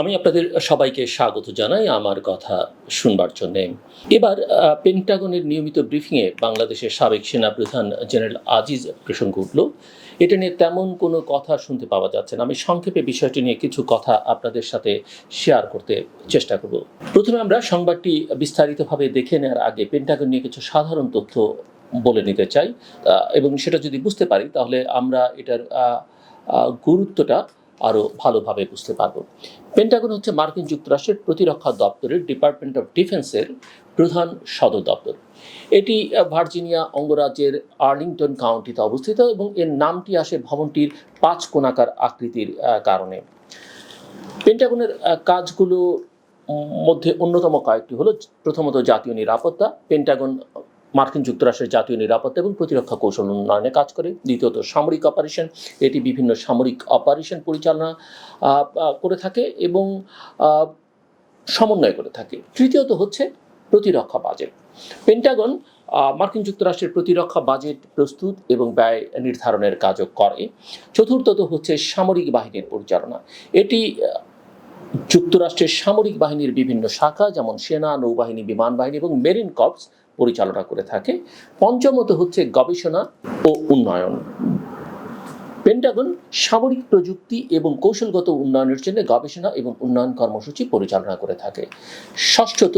আমি আপনাদের সবাইকে স্বাগত জানাই আমার কথা শুনবার জন্যে। এবার পেন্টাগনের নিয়মিত ব্রিফিংয়ে বাংলাদেশের সাবেক সেনাপ্রধান জেনারেল আজিজ প্রসঙ্গ উঠল। এটা নিয়ে তেমন কোনো কথা শুনতে পাওয়া যাচ্ছে না। আমি সংক্ষেপে বিষয়টি নিয়ে কিছু কথা আপনাদের সাথে শেয়ার করতে চেষ্টা করব। প্রথমে আমরা সংবাদটি বিস্তারিতভাবে দেখে নেওয়ার আগে পেন্টাগন নিয়ে কিছু সাধারণ তথ্য বলে নিতে চাই। এবং সেটা যদি বুঝতে পারি, তাহলে আমরা এটার গুরুত্বটা আরও ভালোভাবে বুঝতে পারব। পেন্টাগন হচ্ছে মার্কিন যুক্তরাষ্ট্রের প্রতিরক্ষা দপ্তরের ডিপার্টমেন্ট অফ ডিফেন্সের প্রধান সদর দপ্তর। এটি ভার্জিনিয়া অঙ্গরাজ্যের আর্লিংটন কাউন্টিতে অবস্থিত এবং এর নামটি আসে ভবনটির পাঁচ কোণাকার আকৃতির কারণে। পেন্টাগনের কাজগুলো মধ্যে অন্যতম কয়েকটি হলো প্রথমত জাতীয় নিরাপত্তা। পেন্টাগন মার্কিন যুক্তরাষ্ট্রের জাতীয় নিরাপত্তা এবং প্রতিরক্ষা কৌশল উন্নয়নে কাজ করে। দ্বিতীয়ত, সামরিক অপারেশন। এটি বিভিন্ন সামরিক অপারেশন পরিচালনা করে থাকে এবং সমন্বয় করে থাকে। তৃতীয়ত হচ্ছে প্রতিরক্ষা বাজেট। পেন্টাগন মার্কিন যুক্তরাষ্ট্রের প্রতিরক্ষা বাজেট প্রস্তুত এবং ব্যয় নির্ধারণের কাজও করে। চতুর্থত হচ্ছে সামরিক বাহিনীর পরিচালনা। এটি যুক্তরাষ্ট্রের সামরিক বাহিনীর বিভিন্ন শাখা যেমন সেনা, নৌবাহিনী, বিমান বাহিনী এবং মেরিন কর্পস পরিচালনা করে থাকে। পঞ্চমত হচ্ছে গবেষণা ও উন্নয়ন। পেন্টাগন সামরিক প্রযুক্তি এবং কৌশলগত উন্নয়নের জন্য গবেষণা এবং উন্নয়ন কর্মসূচি পরিচালনা করে থাকে। ষষ্ঠত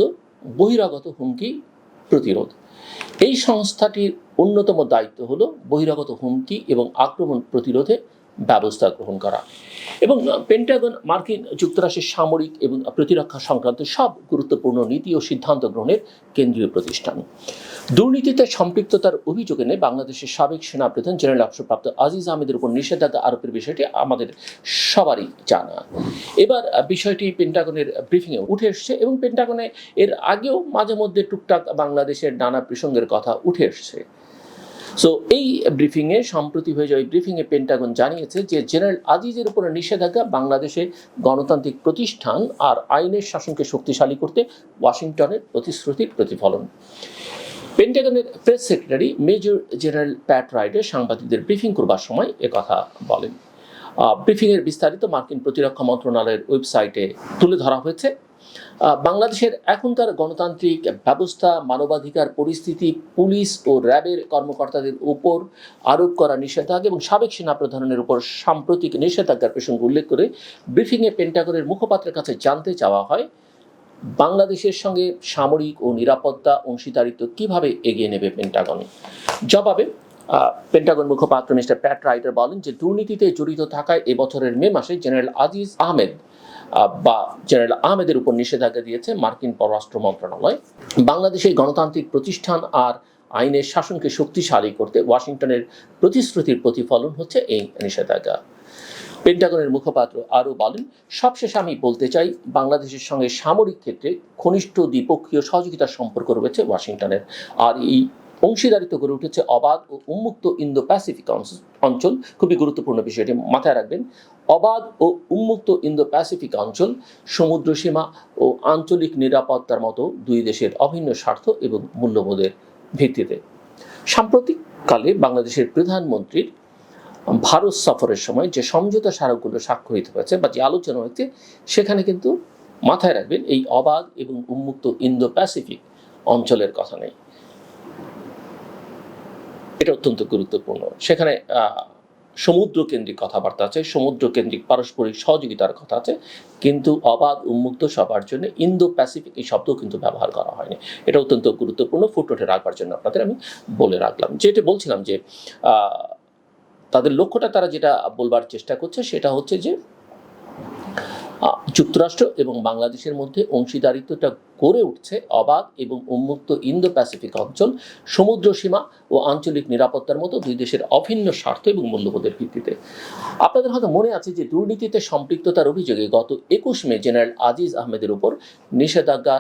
বহিরাগত হুমকি প্রতিরোধ। এই সংস্থাটির অন্যতম দায়িত্ব হল বহিরাগত হুমকি এবং আক্রমণ প্রতিরোধে ব্যবস্থা গ্রহণ করা। এবং পেন্টাগন মার্কিন যুক্তরাষ্ট্রের সামরিক এবং প্রতিরক্ষা সংক্রান্ত সব গুরুত্বপূর্ণ নীতি ও সিদ্ধান্ত গ্রহণের কেন্দ্রীয় প্রতিষ্ঠান। দুর্নীতিতে সম্পৃক্ততার অভিযোগ এনে বাংলাদেশের সাবেক সেনাপ্রধান জেনারেল অবসরপ্রাপ্ত আজিজ আহমেদের উপর নিষেধাজ্ঞা আরোপের বিষয়টি আমাদের সবারই জানা। এবার বিষয়টি পেন্টাগনের ব্রিফিংয়ে উঠে এসছে এবং পেন্টাগনে এর আগেও মাঝে মধ্যে টুকটাক বাংলাদেশের নানা প্রসঙ্গের কথা উঠে এসছে। সো এই ব্রিফিংয়ে সম্প্রতি হয়ে যাওয়া ব্রিফিংয়ে পেন্টাগন জানিয়েছে যে জেনারেল আজিজের উপরে নিষেধাজ্ঞা বাংলাদেশে গণতান্ত্রিক প্রতিষ্ঠান আর আইনের শাসনকে শক্তিশালী করতে ওয়াশিংটনের প্রতিশ্রুতির প্রতিফলন। পেন্টাগনের press secretary major general Pat Ryder সাংবাদিকদের ব্রিফিং করবার সময় একথা বলেন। ব্রিফিংয়ের বিস্তারিত মার্কিন প্রতিরক্ষা মন্ত্রণালয়ের ওয়েবসাইটে তুলে ধরা হয়েছে। বাংলাদেশের এখনকার গণতান্ত্রিক ব্যবস্থা মানবাধিকার পরিস্থিতি পুলিশ ও র্যাবের কর্মকর্তাদের উপর আরোপ করা নিষেধাজ্ঞা এবং সাবেক সেনাপ্রধানের উপর সাম্প্রতিক নিষেধাজ্ঞার প্রসঙ্গ উল্লেখ করে ব্রিফিংয়ে পেন্টাগনের মুখপাত্রের কাছে জানতে চাওয়া হয় বাংলাদেশের সঙ্গে সামরিক ও নিরাপত্তা অংশীদারিত্ব কীভাবে এগিয়ে নেবে পেন্টাগন? জবাবে পেন্টাগন মুখপাত্র মিস্টার প্যাট রাইটার বলেন যে দুর্নীতিতে জড়িত থাকায় এবছরের মে মাসে জেনারেল আজিজ আহমেদ আহ, বা জেনারেল আহমেদের উপর নিষেধাজ্ঞা দিয়েছে মার্কিন পররাষ্ট্র মন্ত্রণালয়। বাংলাদেশের গণতান্ত্রিক প্রতিষ্ঠান আর আইনের শাসনকে শক্তিশালী করতে ওয়াশিংটনের প্রতিশ্রুতির প্রতিফলন হচ্ছে এই নিষেধাজ্ঞা। পেন্টাগনের মুখপাত্র আরও বলেন, সবশেষে আমি বলতে চাই, বাংলাদেশের সঙ্গে সামরিক ক্ষেত্রে ঘনিষ্ঠ দ্বিপক্ষীয় সহযোগিতার সম্পর্ক রয়েছে ওয়াশিংটনের। আর এই অংশীদারিত্ব গড়ে উঠেছে অবাধ ও উন্মুক্ত ইন্দো প্যাসিফিক অঞ্চল। খুবই গুরুত্বপূর্ণ বিষয়টি মাথায় রাখবেন। অবাধ ও উন্মুক্ত ইন্দো প্যাসিফিক অঞ্চল সমুদ্র সীমা ও আঞ্চলিক নিরাপত্তার মতো দুই দেশের অভিন্ন স্বার্থ এবং মূল্যবোধের ভিত্তিতে। সাম্প্রতিককালে বাংলাদেশের প্রধানমন্ত্রীর ভারত সফরের সময় যে সমঝোতা স্মারকগুলো স্বাক্ষরিত হয়েছে বা যে আলোচনা হয়েছে, সেখানে কিন্তু মাথায় রাখবেন এই অবাধ এবং উন্মুক্ত ইন্দো প্যাসিফিক অঞ্চলের কথা নেই। এটা অত্যন্ত গুরুত্বপূর্ণ। সেখানে সমুদ্র কেন্দ্রিক কথাবার্তা আছে সমুদ্র কেন্দ্রিক পারস্পরিক সহযোগিতার কথা আছে, কিন্তু অবাধ উন্মুক্ত সবার জন্য ইন্দো প্যাসিফিক এই শব্দ কিন্তু ব্যবহার করা হয়নি। এটা অত্যন্ত গুরুত্বপূর্ণ ফুটনোটে রাখবার জন্য আপনাদের আমি বলে রাখলাম। যেটা বলছিলাম যে তাদের লক্ষ্যটা তারা যেটা বলবার চেষ্টা করছে সেটা হচ্ছে যে যুক্তরাষ্ট্র এবং বাংলাদেশের মধ্যে অংশীদারিত্বটা গড়ে উঠছে অবাধ এবং উন্মুক্ত ইন্দো প্যাসিফিক অঞ্চল, সমুদ্র সীমা ও আঞ্চলিক নিরাপত্তার মতো দুই দেশের অভিন্ন স্বার্থ এবং মূল্যবোধের ভিত্তিতে। আপনাদের হয়তো মনে আছে যে দুর্নীতিতে সম্পৃক্ততার অভিযোগে গত একুশ মে জেনারেল আজিজ আহমেদের উপর নিষেধাজ্ঞা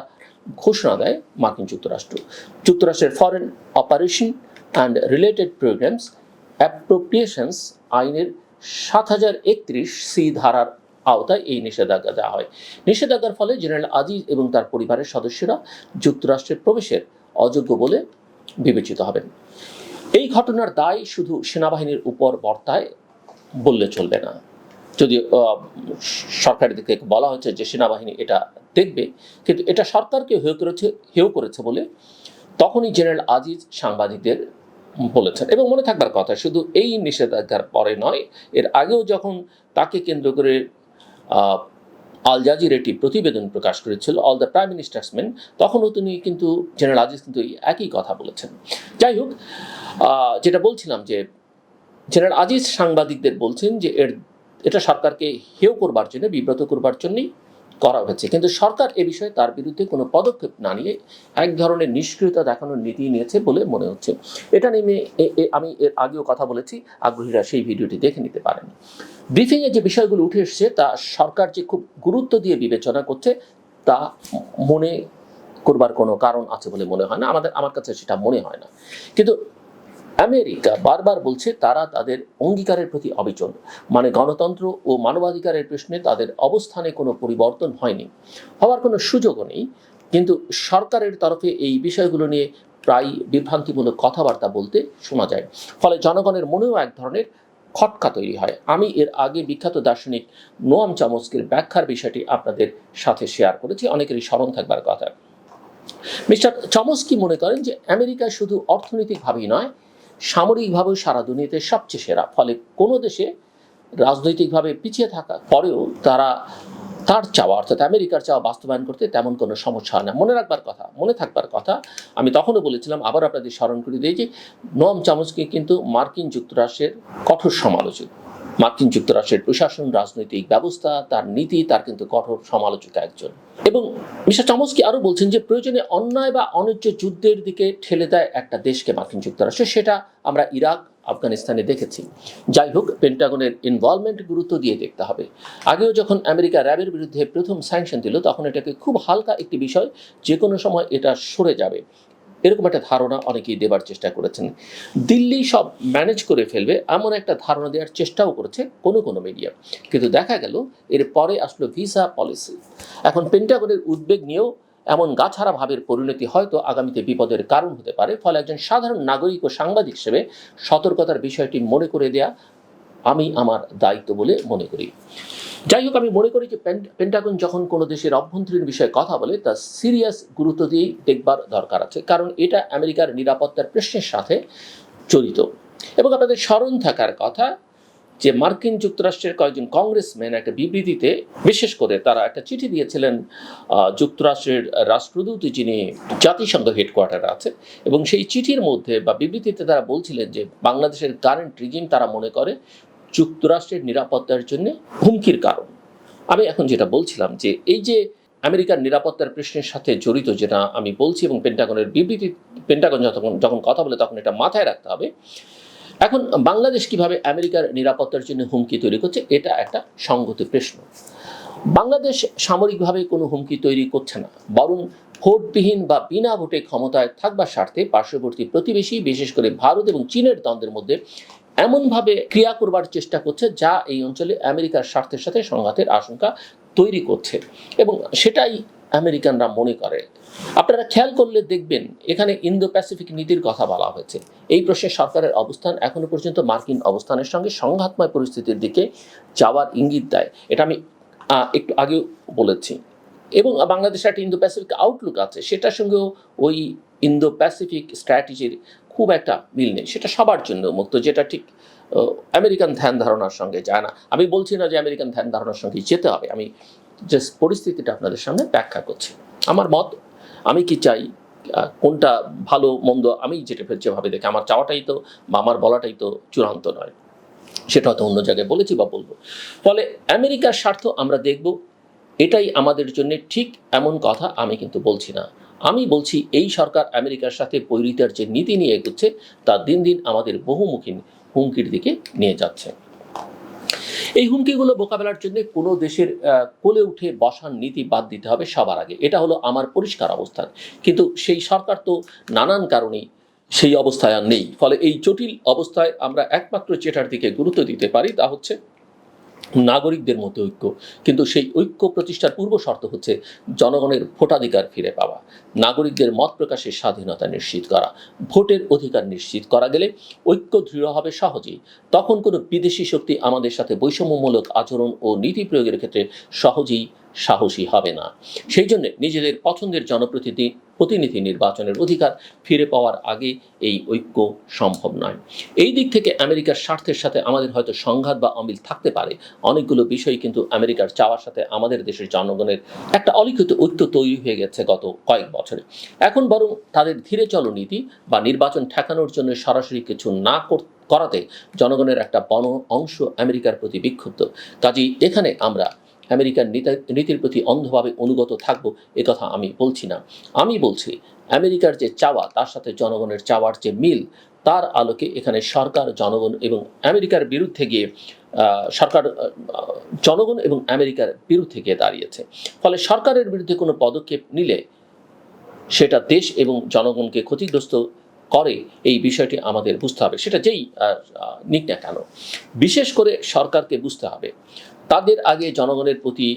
ঘোষণা দেয় মার্কিন যুক্তরাষ্ট্র। যুক্তরাষ্ট্রের foreign operation and related programs appropriations আইনের সাত হাজার একত্রিশ সি ধারার আওতায় এই নিষেধাজ্ঞা দেওয়া হয়। নিষেধাজ্ঞার ফলে জেনারেল আজিজ এবং তার পরিবারের সদস্যরা যুক্তরাষ্ট্রের প্রবেশের অযোগ্য বলে বিবেচিত হবেন। এই ঘটনার দায় শুধু সেনাবাহিনীর উপর বর্তায় বললে চলবে না। যদি আহ, সরকারের দিক থেকে বলা হচ্ছে যে সেনাবাহিনী এটা দেখবে কিন্তু এটা সরকারকে হেয় করেছে হেয় করেছে বলে তখনই জেনারেল আজিজ সাংবাদিকদের বলেছেন। এবং মনে থাকবার কথা শুধু এই নিষেধাজ্ঞার পরে নয় এর আগেও যখন তাকে কেন্দ্র করে আল জাজির একটি প্রতিবেদন প্রকাশ করেছিল all the prime minister's men তখনও তিনি কিন্তু জেনারেল আজিজ কিন্তু একই কথা বলেছেন। যাই হোক যেটা বলছিলাম যে জেনারেল আজিজ সাংবাদিকদের বলছেন যে, এর, এটা সরকারকে হেয় করবার জন্য, বিব্রত করবার জন্যই করা হয়েছে। কিন্তু সরকার এ বিষয়ে তার বিরুদ্ধে কোনো পদক্ষেপ না নিয়ে এক ধরনের নিষ্ক্রিয়তা দেখানোর নীতি নিয়েছে বলে মনে হচ্ছে। এটা নিয়ে আমি এর আগেও কথা বলেছি, আগ্রহীরা সেই ভিডিওটি দেখে নিতে পারেন। ব্রিফিংয়ে যে বিষয়গুলো উঠে এসেছে, তা সরকার যে খুব গুরুত্ব দিয়ে বিবেচনা করছে, তা মনে করবার কোনো কারণ আছে বলে মনে হয় না। আমাদের আমার কাছে সেটা মনে হয় না। কিন্তু আমেরিকা বারবার বলছে তারা তাদের অঙ্গীকারের প্রতি অবিচল। মানে গণতন্ত্র ও মানবাধিকারের প্রশ্নে তাদের অবস্থানে কোনো পরিবর্তন হয়নি। হওয়ার কোনো সুযোগও নেই। কিন্তু সরকারের তরফে এই বিষয়গুলো নিয়ে প্রায় বিভ্রান্তিমূলক কথাবার্তা বলতে শোনা যায়। ফলে জনগণের মনেও এক ধরনের খটকা তৈরি হয়। আমি এর আগে বিখ্যাত দার্শনিক নোয়াম চামস্কের ব্যাখ্যার বিষয়টি আপনাদের সাথে শেয়ার করেছি। অনেকেরই স্মরণ থাকবার কথা। মিস্টার চমস্কি মনে করেন যে আমেরিকা শুধু অর্থনৈতিকভাবেই নয় সামরিকভাবেও সারা দুনিয়াতে সবচেয়ে সেরা। ফলে কোনো দেশে রাজনৈতিকভাবে পিছিয়ে থাকা পরেও তারা তার চাওয়া, অর্থাৎ আমেরিকার চাওয়া বাস্তবায়ন করতে তেমন কোনো সমস্যা হয় না। মনে রাখবার কথা, মনে থাকবার কথা, আমি তখনও বলেছিলাম, আবার আপনাদের স্মরণ করে দিয়েছি যে নোয়াম চামচকে কিন্তু মার্কিন যুক্তরাষ্ট্রের কঠোর সমালোচক। মার্কিন যুক্তরাষ্ট্রের প্রশাসন, রাজনৈতিক ব্যবস্থা, তার নীতি, তার কিন্তু কঠোর সমালোচক একজন। এবং মিস্টার চমস্কি আরও বলছেন যে, প্রয়োজনে অন্যায় বা অন্যায্য যুদ্ধের দিকে ঠেলে দেয় একটা দেশকে মার্কিন যুক্তরাষ্ট্র, সেটা আমরা ইরাক, আফগানিস্তানে দেখেছি। যাই হোক, পেন্টাগনের ইনভলভমেন্ট গুরুত্ব দিয়ে দেখতে হবে। আগেও যখন আমেরিকা র্যাবের বিরুদ্ধে প্রথম স্যাংশন দিল, তখন এটাকে খুব হালকা একটি বিষয় যে কোনো সময় এটা সরে যাবে। এরকম একটা ধারণা অনেকেই দেবার চেষ্টা করেছেন। দিল্লি সব ম্যানেজ করে ফেলবে এমন একটা ধারণা দেওয়ার চেষ্টাও করেছে কোনো কোনো মিডিয়া কিন্তু দেখা গেল, এর পরে আসলো ভিসা পলিসি এখন পেন্টাগনের উদ্বেগ নিয়েও এমন গাছাড়া ভাবের পরিণতি হয়তো আগামীতে বিপদের কারণ হতে পারে, ফলে একজন সাধারণ নাগরিক ও সাংবাদিক হিসেবে সতর্কতার বিষয়টি মনে করে দেয়া আমি আমার দায়িত্ব বলে মনে করি। যাই হোক, আমি মনে করি যে পেন্টাগন যখন কোনো দেশের অভ্যন্তরীণ বিষয়ে কথা বলে, তা সিরিয়াস গুরুত্ব দিয়েই দেখবার দরকার আছে। কারণ এটা আমেরিকার নিরাপত্তার প্রশ্নের সাথে জড়িত। এবং আপনাদের স্মরণ থাকার কথা যে মার্কিন যুক্তরাষ্ট্রের কয়েকজন কংগ্রেসম্যান একটা বিবৃতিতে, বিশেষ করে তারা একটা চিঠি দিয়েছিলেন যুক্তরাষ্ট্রের রাষ্ট্রদূত যিনি জাতিসংঘ হেডকোয়ার্টারে আছে, এবং সেই চিঠির মধ্যে বা বিবৃতিতে তারা বলছিলেন যে বাংলাদেশের কারেন্ট রিজিম তারা মনে করে যুক্তরাষ্ট্রের নিরাপত্তার জন্য হুমকির কারণ। আমি এখন যেটা বলছিলাম যে এই যে আমেরিকার নিরাপত্তার প্রশ্নের সাথে জড়িত যেটা আমি বলছি এবং পেন্টাগনের বিবৃতি, পেন্টাগন যখন যখন কথা বলে তখন এটা মাথায় রাখতে হবে। এখন বাংলাদেশ কীভাবে আমেরিকার নিরাপত্তার জন্য হুমকি তৈরি করছে এটা একটা সঙ্গত প্রশ্ন। বাংলাদেশ সামরিকভাবে কোনো হুমকি তৈরি করছে না। বরং ভোটবিহীন বা বিনা ভোটে ক্ষমতায় থাকবার স্বার্থে পার্শ্ববর্তী প্রতিবেশী, বিশেষ করে ভারত এবং চীনের দ্বন্দ্বের মধ্যে এমনভাবে ক্রিয়া করবার চেষ্টা করছে যা এই অঞ্চলে আমেরিকার স্বার্থের সাথে সংঘাতের আশঙ্কা তৈরি করছে। এবং সেটাই আমেরিকানরা মনে করে। আপনারা খেয়াল করলে দেখবেন, এখানে ইন্দো প্যাসিফিক নীতির কথা বলা হয়েছে। এই প্রশ্নে সরকারের অবস্থান এখনও পর্যন্ত মার্কিন অবস্থানের সঙ্গে সংঘাতময় পরিস্থিতির দিকে যাওয়ার ইঙ্গিত দেয়। এটা আমি একটু আগেও বলেছি। এবং বাংলাদেশের একটা ইন্দো প্যাসিফিক আউটলুক আছে। সেটার সঙ্গেও ওই ইন্দো প্যাসিফিক স্ট্র্যাটেজির খুব একটা মিল নেই। সেটা সবার জন্য মুক্ত, যেটা ঠিক আমেরিকান ধ্যান ধারণার সঙ্গে যায় না। আমি বলছি না যে আমেরিকান ধ্যান ধারণার সঙ্গে যেতে হবে। আমি জাস্ট পরিস্থিতিটা আপনাদের সামনে ব্যাখ্যা করছি। আমার মত, আমি কি চাই কোনটা ভালো, মন্দ, আমি যেটা যেভাবে দেখি, আমার চাওয়াটাই তো বা আমার বলাটাই তো চূড়ান্ত নয়। সেটা হয়তো অন্য জায়গায় বলেছি বা বলব। ফলে আমেরিকার স্বার্থ আমরা দেখব, এটাই আমাদের জন্য ঠিক এমন কথা আমি কিন্তু বলছি না। আমি বলছি, এই সরকার আমেরিকার সাথে পৈরিতার যে নীতি নিয়ে এগোচ্ছে, তা দিন দিন আমাদের বহুমুখী হুমকির দিকে নিয়ে যাচ্ছে। এই হুমকিগুলো মোকাবেলার জন্য কোনো দেশের কোলে উঠে বসার নীতি বাদ দিতে হবে সবার আগে। এটা হলো আমার পরিষ্কার অবস্থান। কিন্তু সেই সরকার তো নানান কারণেই সেই অবস্থায় আর নেই। ফলে এই জটিল অবস্থায় আমরা একমাত্র যেটার দিকে গুরুত্ব দিতে পারি তা হচ্ছে নাগরিকদের মধ্যে ঐক্য। কিন্তু সেই ঐক্য প্রতিষ্ঠার পূর্ব শর্ত হচ্ছে জনগণের ভোটাধিকার ফিরে পাওয়া। নাগরিকদের মত প্রকাশের স্বাধীনতা নিশ্চিত করা। ভোটের অধিকার নিশ্চিত করা গেলে ঐক্য দৃঢ় হবে সহজেই। তখন কোনো বিদেশি শক্তি আমাদের সাথে বৈষম্যমূলক আচরণ ও নীতি প্রয়োগের ক্ষেত্রে সহজেই সাহসী হবে না। সেই জন্য নিজেদের পছন্দের জনপ্রতিনিধি, প্রতিনিধি নির্বাচনের অধিকার ফিরে পাওয়ার আগে এই ঐক্য সম্ভব নয়। এই দিক থেকে আমেরিকার স্বার্থের সাথে আমাদের হয়তো সংঘাত বা অমিল থাকতে পারে। অনেকগুলো বিষয় কিন্তু আমেরিকার চাওয়ার সাথে আমাদের দেশের জনগণের একটা অলিখিত ঐক্য তৈরি হয়ে গেছে গত কয়েক বছরে। এখন বরং তাদের ধীরে চলো নীতি বা নির্বাচন ঠেকানোর জন্য সরাসরি কিছু না কর- করাতে জনগণের একটা বড় অংশ আমেরিকার প্রতি বিক্ষুব্ধ। কাজেই এখানে আমরা আমেরিকার নীতা- নীতির প্রতি অন্ধভাবে অনুগত থাকব কথা আমি বলছি না। আমি বলছি, আমেরিকার যে চাওয়া, তার সাথে জনগণের চাওয়ার যে মিল, তার আলোকে এখানে সরকার, জনগণ এবং আমেরিকার বিরুদ্ধে গিয়ে সরকার জনগণ এবং আমেরিকার বিরুদ্ধে গিয়ে দাঁড়িয়েছে। ফলে সরকারের বিরুদ্ধে কোনো পদক্ষেপ নিলে সেটা দেশ এবং জনগণকে ক্ষতিগ্রস্ত করে এই বিষয়টি আমাদের বুঝতে হবে। সেটা যেই নিক না কেন। বিশেষ করে সরকারকে বুঝতে হবে। তাদের আগে জনগণের প্রতি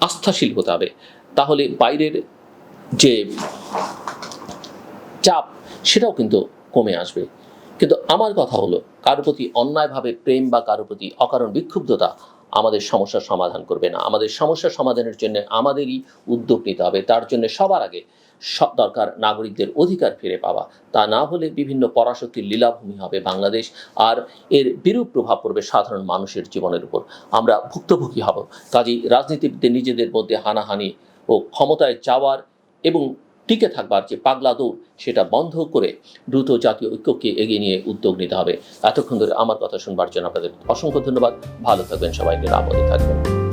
আস্থাশীল হতে হবে। তাহলে বাইরের যে চাপ, সেটাও কিন্তু কমে আসবে। কিন্তু আমার কথা হলো কারোর প্রতি অন্যায়ভাবে প্রেম বা কারোর প্রতি অকারণ বিক্ষুব্ধতা আমাদের সমস্যার সমাধান করবে না। আমাদের সমস্যা সমাধানের জন্য আমাদেরই উদ্যোগ নিতে হবে। তার জন্য সবার আগে সব দরকার নাগরিকদের অধিকার ফিরে পাওয়া। তা না হলে বিভিন্ন পরাশক্তির লীলাভূমি হবে বাংলাদেশ, আর এর বিরূপ প্রভাব পড়বে সাধারণ মানুষের জীবনের উপর। আমরা ভুক্তভোগী হব। কাজেই রাজনীতিবিদদের নিজেদের মধ্যে হানাহানি ও ক্ষমতায় যাওয়ার এবং টিকে থাকবার যে পাগলা দৌড়, সেটা বন্ধ করে দ্রুত জাতীয় ঐক্যকে এগিয়ে নিয়ে উদ্যোগ নিতে হবে। এতক্ষণ ধরে আমার কথা শুনবার জন্য আপনাদের অসংখ্য ধন্যবাদ। ভালো থাকবেন সবাই নিরাপদে থাকবেন।